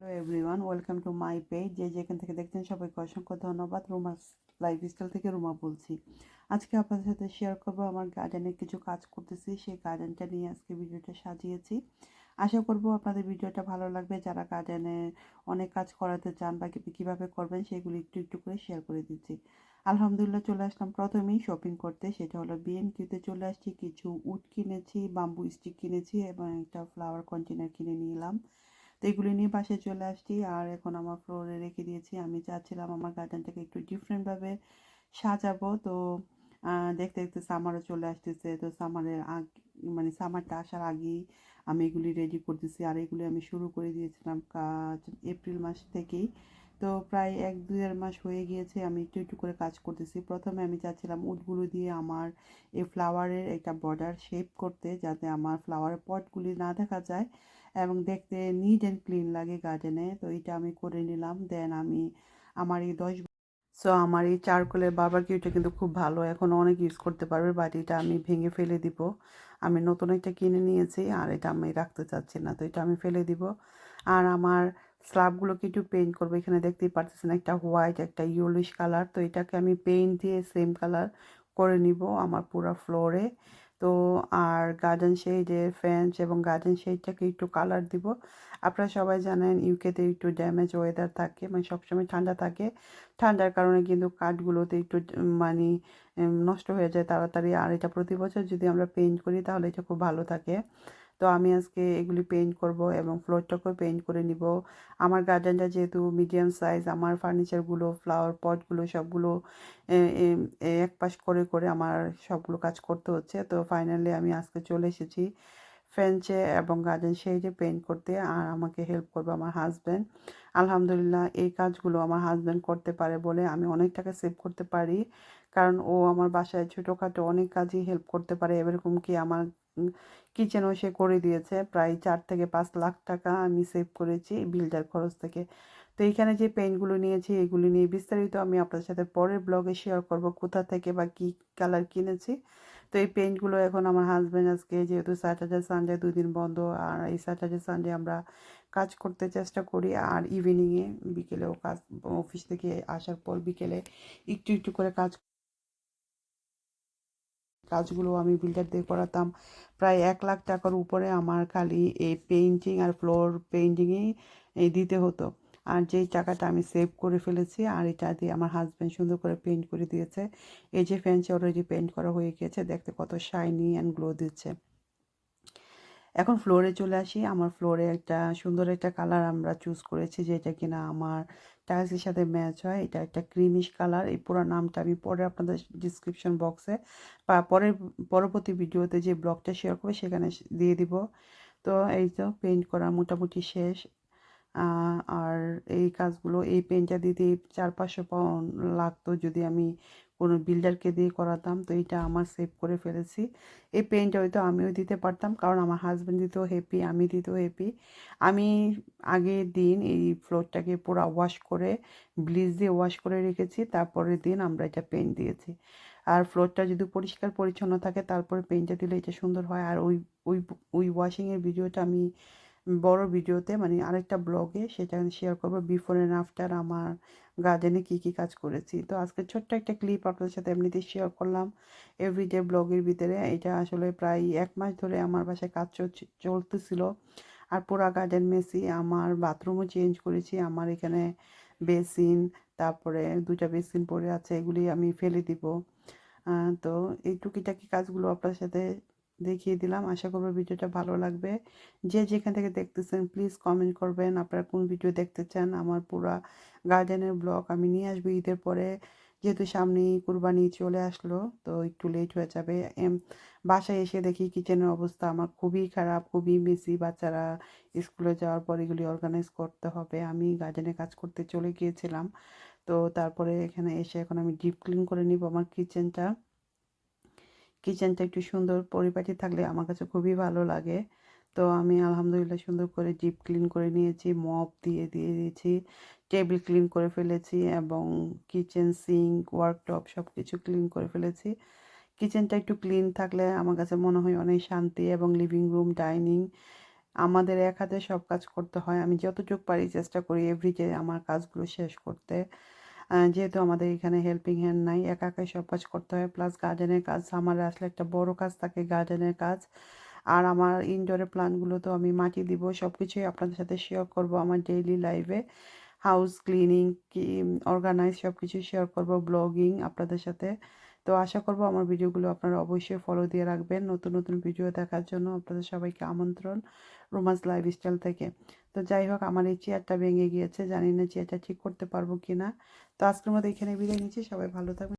Hello everyone welcome to my page যে যেখান থেকে দেখছেন, সবাইকে অসংখ্য ধন্যবাদ। রুমা লাইফস্টাইল থেকে রুমা বলছি। আজকে আপনাদের সাথে শেয়ার করব। আমার গার্ডেনে কিছু কাজ করতেছি। সেই গার্ডেনটা নিয়ে আজকে ভিডিওটা সাজিয়েছি। আশা করব আপনাদের ভিডিওটা ভালো লাগবে। যারা গার্ডেনে অনেক কাজ করাতে চান বা কীভাবে করবেন, সেগুলি একটু একটু করে শেয়ার করে দিচ্ছি। আলহামদুলিল্লাহ, চলে আসলাম প্রথমেই শপিং করতে। সেটা হলো বিএনকিউতে চলে আসছি। কিছু উড কিনেছি বাম্বু স্টিক কিনেছি এবং একটা ফ্লাওয়ার কন্টেনার কিনে নিলাম। তো এগুলি নিয়ে বাসায় চলে আসছি। আর এখন আমার ফ্লোরে রেখে দিয়েছি। আমি চাচ্ছিলাম আমার গার্ডেনটাকে একটু ডিফারেন্টভাবে সাজাবো। তো দেখতে দেখতে সামারও চলে আসতেছে। তো সামারের আগ মানে সামারটা আসার আগেই আমি এগুলি রেডি করতেছি। আর এগুলি আমি শুরু করে দিয়েছিলাম কাজ এপ্রিল মাস থেকেই। তো প্রায় এক দু দেড় মাস হয়ে গিয়েছে, আমি একটু একটু করে কাজ করতেছি। প্রথমে আমি চাচ্ছিলাম উটগুলো দিয়ে আমার এই ফ্লাওয়ারের একটা বর্ডার শেপ করতে, যাতে আমার ফ্লাওয়ারের পটগুলি না দেখা যায় এবং দেখতে নিট অ্যান্ড ক্লিন লাগে গার্ডেনে তো এটা আমি করে নিলাম দেন আমি আমার এই দশ সো আমার এই চারকোলের বারবাকিউটা কিন্তু খুব ভালো, এখন অনেক ইউজ করতে পারবে বাট এটা আমি ভেঙে ফেলে দিব। আমি নতুন একটা কিনে নিয়েছি, আর এটা আমি রাখতে চাচ্ছি না, তো এটা আমি ফেলে দিব। আর আমার স্লাবগুলোকে একটু পেইন্ট করব। এখানে দেখতেই পারতেছেন একটা হোয়াইট একটা ইয়েলোইশ কালার তো এটাকে আমি পেইন্ট দিয়ে সেম কালার করে নিব আমার পুরো ফ্লোরে তো আর গার্ডেন শেডের ফ্যান্স এবং গার্ডেন শেডটাকে একটু কালার দিব। আপনারা সবাই জানেন ইউকেতে একটু ড্যামেজ ওয়েদার থাকে মানে সবসময় ঠান্ডা থাকে। ঠান্ডার কারণে কিন্তু কাঠগুলোতে একটু মানে নষ্ট হয়ে যায় তাড়াতাড়ি। আর এটা প্রতি বছর যদি আমরা পেইন্ট করি তাহলে এটা খুব ভালো থাকে। তো আমি আজকে এগুলি পেইন্ট করব এবং ফ্লোরটাকেও পেইন্ট করে নিব। আমার গার্ডেনটা যেহেতু মিডিয়াম সাইজ আমার ফার্নিচারগুলো ফ্লাওয়ার পটগুলো সবগুলো এক পাশ করে করে আমার সবগুলো কাজ করতে হচ্ছে। তো ফাইনালি আমি আজকে চলে এসেছি ফ্রেঞ্চে এবং গার্ডেন শেডে পেইন্ট করতে আর আমাকে হেল্প করবে আমার হাজব্যান্ড আলহামদুলিল্লাহ এই কাজগুলো আমার হাজব্যান্ড করতে পারে বলে আমি অনেক টাকা সেভ করতে পারি। কারণ ও আমার বাসায় ছোটোখাটো অনেক কাজই হেল্প করতে পারে। এরকম কি আমার কিচেনও সে করে দিয়েছে, প্রায় চার থেকে পাঁচ লাখ টাকা আমি সেভ করেছি বিল্ডার খরচ থেকে। তো এইখানে যে পেনগুলো নিয়েছি, এগুলি নিয়ে বিস্তারিত আমি আপনাদের সাথে পরের ব্লগে শেয়ার করব কোথা থেকে বা কী কালার কিনেছি। তো এই পেন্টগুলো এখন আমার হাজব্যান্ড আজকে যেহেতু স্যাটারডে সানডে দুই দিন বন্ধ, আর এই স্যাটারডে সানডে আমরা কাজ করতে চেষ্টা করি, আর ইভিনিংয়ে বিকেলেও কাজ অফিস থেকে আসার পর বিকেলে একটু একটু করে কাজ কাজগুলো আমি বিল্ডার দিয়ে করাতাম। প্রায় এক লাখ টাকার উপরে আমার খালি এই পেইন্টিং আর ফ্লোর পেইন্টিংয়েই দিতে হতো। আর যেই টাকাটা আমি সেভ করে ফেলেছি আর এটা দিয়ে আমার হাজব্যান্ড সুন্দর করে পেন্ট করে দিয়েছে। এই যে ফ্যান্সি অলরেডি পেন্ট করা হয়ে গিয়েছে, দেখতে কত শাইনি অ্যান্ড গ্লো দিচ্ছে। এখন ফ্লোরে চলে আসি। আমার ফ্লোরে একটা সুন্দর একটা কালার আমরা চুজ করেছি, যেটা কিনা আমার টাইলসের সাথে ম্যাচ হয়। এটা একটা ক্রিমিশ কালার এই পুরো নামটা আমি পরে আপনাদের ডিসক্রিপশন বক্সে বা পরের, পরবর্তী ভিডিওতে যে ব্লগটা শেয়ার করবে, সেখানে দিয়ে দিব। তো এই তো পেন্ট করা মোটামুটি শেষ। আর এই কাজগুলো, এই পেনটা দিতে চার পাঁচশো পাউন্ড লাগতো যদি আমি কোনো বিল্ডারকে দিয়ে করাতাম, তো এইটা আমার সেভ করে ফেলেছি। এই পেনটা হয়তো আমিও দিতে পারতাম, কারণ আমার হাজব্যান্ড দিতেও হ্যাপি আমি দিতেও হ্যাপি আমি আগের দিন এই ফ্লোরটাকে পুরো ওয়াশ করে ব্লিচ দিয়ে ওয়াশ করে রেখেছি, তারপরের দিন আমরা এটা পেন দিয়েছি। আর ফ্লোরটা যদি পরিষ্কার পরিচ্ছন্ন থাকে, তারপরে পেনটা দিলে এটা সুন্দর হয়। আর ওই ওই ওই ওয়াশিংয়ের ভিডিওটা আমি বড় ভিডিওতে মানে আরেকটা ব্লগে সেটা আমি শেয়ার করব বিফোর অ্যান্ড আফটার আমার গার্ডেনে কী কী কাজ করেছি। তো আজকে ছোট্ট একটা ক্লিপ আপনাদের সাথে এমনিতেই শেয়ার করলাম। এভরিডে ব্লগের ভিতরে এটা আসলে প্রায় এক মাস ধরে আমার বাসায় কাজ চলতেছিল। আর পুরা গার্ডেন মেসি আমার বাথরুমও চেঞ্জ করেছি। আমার এখানে বেসিন তারপরে দুটা বেসিন পড়ে আছে, এগুলি আমি ফেলে দিব। তো এই টুকিটাকি কাজগুলো আপনার সাথে দেখিয়ে দিলাম। আশা করব ভিডিওটা ভালো লাগবে। যে যেখান থেকে দেখতেছেন প্লিজ কমেন্ট করবেন। আপনারা কোন ভিডিও দেখতে চান, আমার পুরা গার্ডেনের ব্লগ আমি নিয়ে আসব ঈদের পরে। যেহেতু সামনেই কুরবানি চলে আসলো, তো একটু লেট হয়ে যাবে। এম, বাসায় এসে দেখি কিচেনের অবস্থা আমার খুবই খারাপ, খুবই মেসি বাচ্চারা স্কুলে যাওয়ার পর এগুলি অর্গানাইজ করতে হবে। আমি গার্ডেনে কাজ করতে চলে গিয়েছিলাম। তো তারপরে এখানে এসে এখন আমি ডিপ ক্লিন করে নিব আমার কিচেনটা কিচেনটা একটু সুন্দর পরিপাটি থাকলে আমার কাছে খুবই ভালো লাগে। তো আমি আলহামদুলিল্লাহ সুন্দর করে জিপ ক্লিন করে নিয়েছি, মপ দিয়ে দিয়ে দিয়েছি, টেবিল ক্লিন করে ফেলেছি এবং কিচেন সিঙ্ক, ওয়ার্কটপ সব কিছু ক্লিন করে ফেলেছি। কিচেনটা একটু ক্লিন থাকলে আমার কাছে মনে হয় অনেক শান্তি এবং লিভিং রুম, ডাইনিং আমাদের এক হাতে সব কাজ করতে হয়। আমি যতটুকু পারি চেষ্টা করি এভরিডে আমার কাজগুলো শেষ করতে। যেহেতু আমাদের এখানে হেল্পিং হ্যান্ড নাই, একা একাই সব কাজ করতে হয়। প্লাস গার্ডেনের কাজ, আমার আসলে একটা বড় কাজ থাকে গার্ডেনের কাজ। আর আমার ইনডোরের প্লান্টগুলো তো আমি মাটি দিব সব কিছুই আপনাদের সাথে শেয়ার করব আমার ডেইলি লাইফে হাউস ক্লিনিং কি অর্গানাইজ সব কিছু শেয়ার করব ব্লগিং আপনাদের সাথে। তো আশা করব আমার ভিডিওগুলো আপনারা অবশ্যই ফলো দিয়ে রাখবেন। নতুন নতুন ভিডিও দেখার জন্য আপনাদের সবাইকে আমন্ত্রণ রোমান্স লাইফস্টাইল থেকে। তো যাই হোক, আমার এই চেয়ারটা ভেঙে গিয়েছে, জানি না চেয়ারটা ঠিক করতে পারব কি না তো আজকের মধ্যে এখানে বিদায় নিচ্ছি, সবাই ভালো থাকবেন।